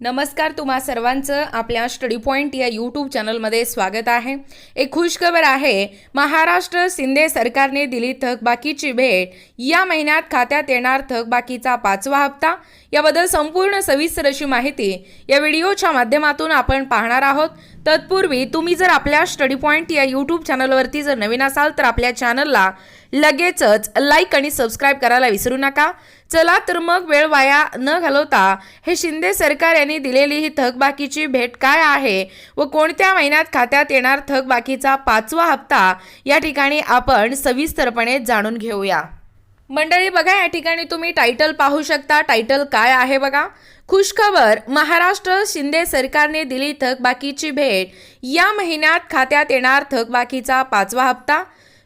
नमस्कार तुम्हा सर्वांचं आपल्या स्टडी पॉईंट या यूट्यूब चॅनलमध्ये स्वागत आहे. एक खुशखबर आहे महाराष्ट्र शिंदे सरकारने दिली थकबाकीची भेट. या महिन्यात खात्यात येणार थकबाकीचा पाचवा हप्ता. याबद्दल संपूर्ण सविस्तर अशी माहिती या व्हिडिओच्या माध्यमातून आपण पाहणार आहोत. तत्पूर्वी तुम्ही जर आपल्या स्टडी पॉईंट या यूट्यूब चॅनलवरती जर नवीन असाल तर आपल्या चॅनलला लगेचच लाईक आणि सबस्क्राईब करायला विसरू नका. चला तर मग वेळ वाया न घालवता हे शिंदे सरकार यांनी दिलेली ही थकबाकीची भेट काय आहे व कोणत्या महिन्यात खात्यात येणार थकबाकीचा पाचवा हप्ता या ठिकाणी आपण सविस्तरपणे जाणून घेऊया. मंडळी बघा या ठिकाणी तुम्ही टायटल पाहू शकता. टायटल काय आहे बघा? खुशखबर महाराष्ट्र शिंदे सरकारने दिली थकबाकीची भेट. या महिन्यात खात्यात येणार थकबाकीचा पाचवा हप्ता.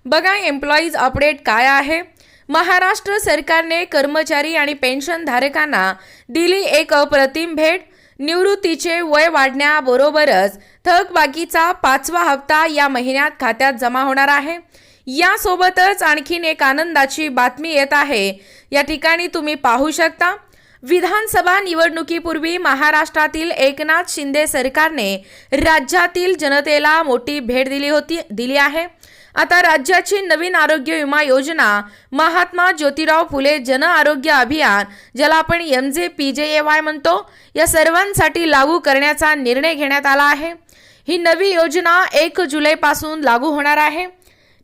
बघा एम्प्लॉईज अपडेट काय आहे? महाराष्ट्र सरकारने कर्मचारी आणि पेन्शनधारकांना दिली एक अप्रतिम भेट. निवृत्तीचे वय वाढण्याबरोबरच थकबाकीचा पाचवा हप्ता या महिन्यात खात्यात जमा होणार आहे. यासोबतच आणखीन एक आनंदाची बातमी येत आहे. या ठिकाणी तुम्ही पाहू शकता विधानसभा निवडणुकीपूर्वी महाराष्ट्रातील एकनाथ शिंदे सरकारने राज्यातील जनतेला मोठी भेट दिली होती दिली आहे. आता राज्याची नवीन आरोग्य विमा योजना महात्मा ज्योतिराव फुले जन आरोग्य अभियान ज्याला आपण एम जे पी जे ए वाय म्हणतो या सर्वांसाठी लागू करण्याचा निर्णय घेण्यात आला आहे. ही नवी योजना एक जुलैपासून लागू होणार आहे.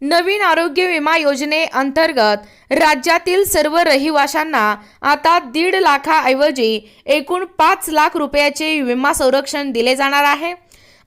नवीन आरोग्य विमा योजनेअंतर्गत राज्यातील सर्व रहिवाशांना आता दीड लाखाऐवजी एकूण पाच लाख रुपयाचे विमा संरक्षण दिले जाणार आहे.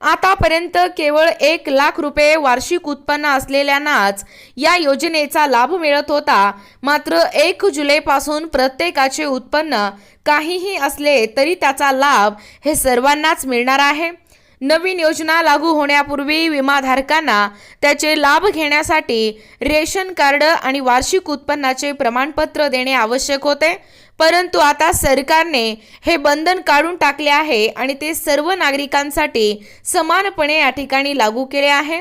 आतापर्यंत केवळ एक लाख रुपये वार्षिक उत्पन्न असलेल्यांनाच या योजनेचा लाभ मिळत होता. मात्र एक जुलैपासून प्रत्येकाचे उत्पन्न काहीही असले तरी त्याचा लाभ हे सर्वांनाच मिळणार आहे. नवीन योजना लागू होण्यापूर्वी विमाधारकांना त्याचे लाभ घेण्यासाठी रेशन कार्ड आणि वार्षिक उत्पन्नाचे प्रमाणपत्र देणे आवश्यक होते. परंतु आता सरकारने हे बंधन काढून टाकले आहे आणि ते सर्व नागरिकांसाठी समानपणे या ठिकाणी लागू केले आहे.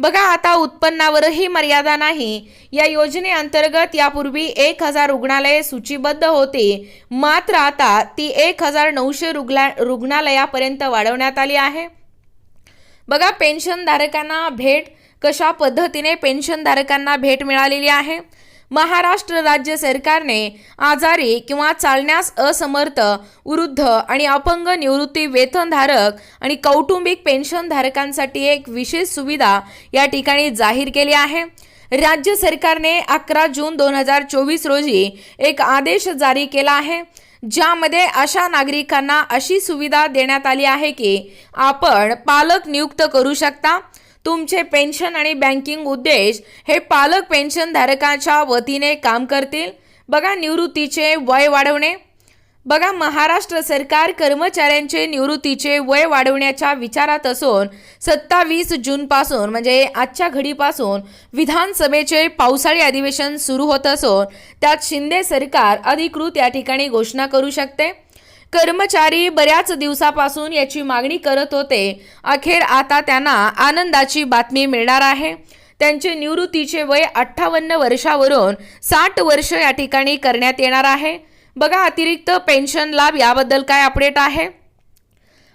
बघा आता उत्पन्नावरही मर्यादा नाही. या योजनेअंतर्गत यापूर्वी एक हजार रुग्णालये सूचीबद्ध होते. मात्र आता ती एक हजार नऊशे रुग्ला रुग्णालयापर्यंत वाढवण्यात आली आहे. बघा पेन्शनधारकांना भेट कशा पद्धतीने पेन्शनधारकांना भेट मिळालेली आहे? महाराष्ट्र राज्य सरकारने आजारी किंवा चालण्यास असमर्थ वृद्ध आणि अपंग निवृत्ती वेतनधारक आणि कौटुंबिक पेन्शनधारकांसाठी एक विशेष सुविधा या ठिकाणी जाहीर केली आहे. राज्य सरकारने अकरा जून दोन हजार चोवीस रोजी एक आदेश जारी केला आहे ज्यामध्ये अशा नागरिकांना अशी सुविधा देण्यात आली आहे की आपण पालक नियुक्त करू शकता. तुमचे पेन्शन आणि बँकिंग उद्देश हे पालक पेन्शनधारकाच्या वतीने काम करतील. बघा निवृत्तीचे वय वाढवणे. बघा महाराष्ट्र सरकार कर्मचाऱ्यांचे निवृत्तीचे वय वाढवण्याच्या विचारात असून सत्तावीस जूनपासून म्हणजे आजच्या घडीपासून विधानसभेचे पावसाळी अधिवेशन सुरू होत असून त्यात शिंदे सरकार अधिकृत या ठिकाणी घोषणा करू शकते. कर्मचारी बऱ्याच दिवसापासून याची मागणी करत होते. अखेर आता त्यांना आनंदाची बातमी मिळणार आहे. त्यांचे निवृत्तीचे वय अठ्ठावन्न वर्षावरून साठ वर्ष या ठिकाणी करण्यात येणार आहे. बघा अतिरिक्त पेन्शन लाभ याबद्दल काय अपडेट आहे?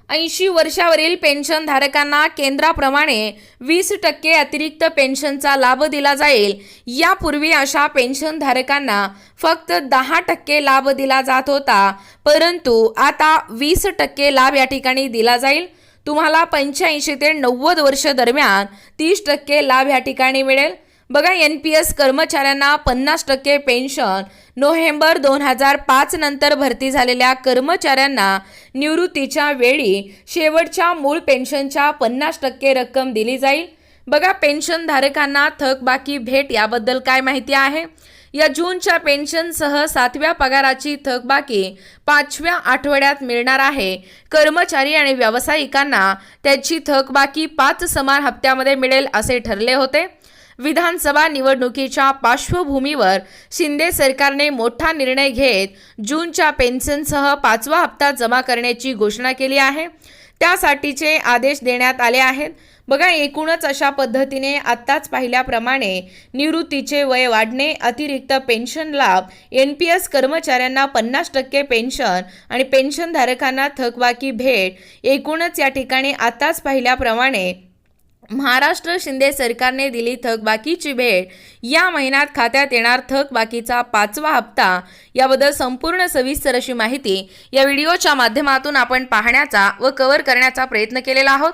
ऐंशी वर्षावरील पेन्शनधारकांना केंद्राप्रमाणे वीस टक्के अतिरिक्त पेन्शनचा लाभ दिला जाईल. यापूर्वी अशा पेन्शनधारकांना फक्त दहा टक्के लाभ दिला जात होता. परंतु आता वीस टक्के लाभ या ठिकाणी दिला जाईल. तुम्हाला पंच्याऐंशी ते नव्वद वर्ष दरम्यान तीस टक्के लाभ या ठिकाणी मिळेल. बघा एन पी एस कर्मचाऱ्यांना पन्नास टक्के पेन्शन नोव्हेंबर दोन हजार पाच नंतर भरती झालेल्या कर्मचाऱ्यांना निवृत्तीच्या वेळी शेवटच्या मूळ पेन्शनच्या पन्नास टक्के रक्कम दिली जाईल. बघा पेन्शनधारकांना थकबाकी भेट याबद्दल काय माहिती आहे? या जूनच्या पेन्शनसह सातव्या पगाराची थकबाकी पाचव्या आठवड्यात मिळणार आहे. कर्मचारी आणि व्यावसायिकांना त्याची थकबाकी पाच समान हप्त्यामध्ये मिळेल असे ठरले होते. विधानसभा निवडणुकीच्या पार्श्वभूमीवर शिंदे सरकारने मोठा निर्णय घेत जूनच्या पेन्शनसह पाचवा हप्ता जमा करण्याची घोषणा केली आहे. त्यासाठीचे आदेश देण्यात आले आहेत. बघा एकूणच अशा पद्धतीने आत्ताच पाहिल्याप्रमाणे निवृत्तीचे वय वाढणे अतिरिक्त पेन्शन लाभ एन पी एस कर्मचाऱ्यांना पन्नास टक्के पेन्शन आणि पेन्शनधारकांना थकबाकी भेट एकूणच या ठिकाणी आत्ताच पाहिल्याप्रमाणे महाराष्ट्र शिंदे सरकारने दिली थकबाकीची भेट. या महिन्यात खात्यात येणार थकबाकीचा पाचवा हप्ता याबद्दल संपूर्ण सविस्तर अशी माहिती या व्हिडिओच्या माध्यमातून आपण पाहण्याचा व कव्हर करण्याचा प्रयत्न केलेला आहोत.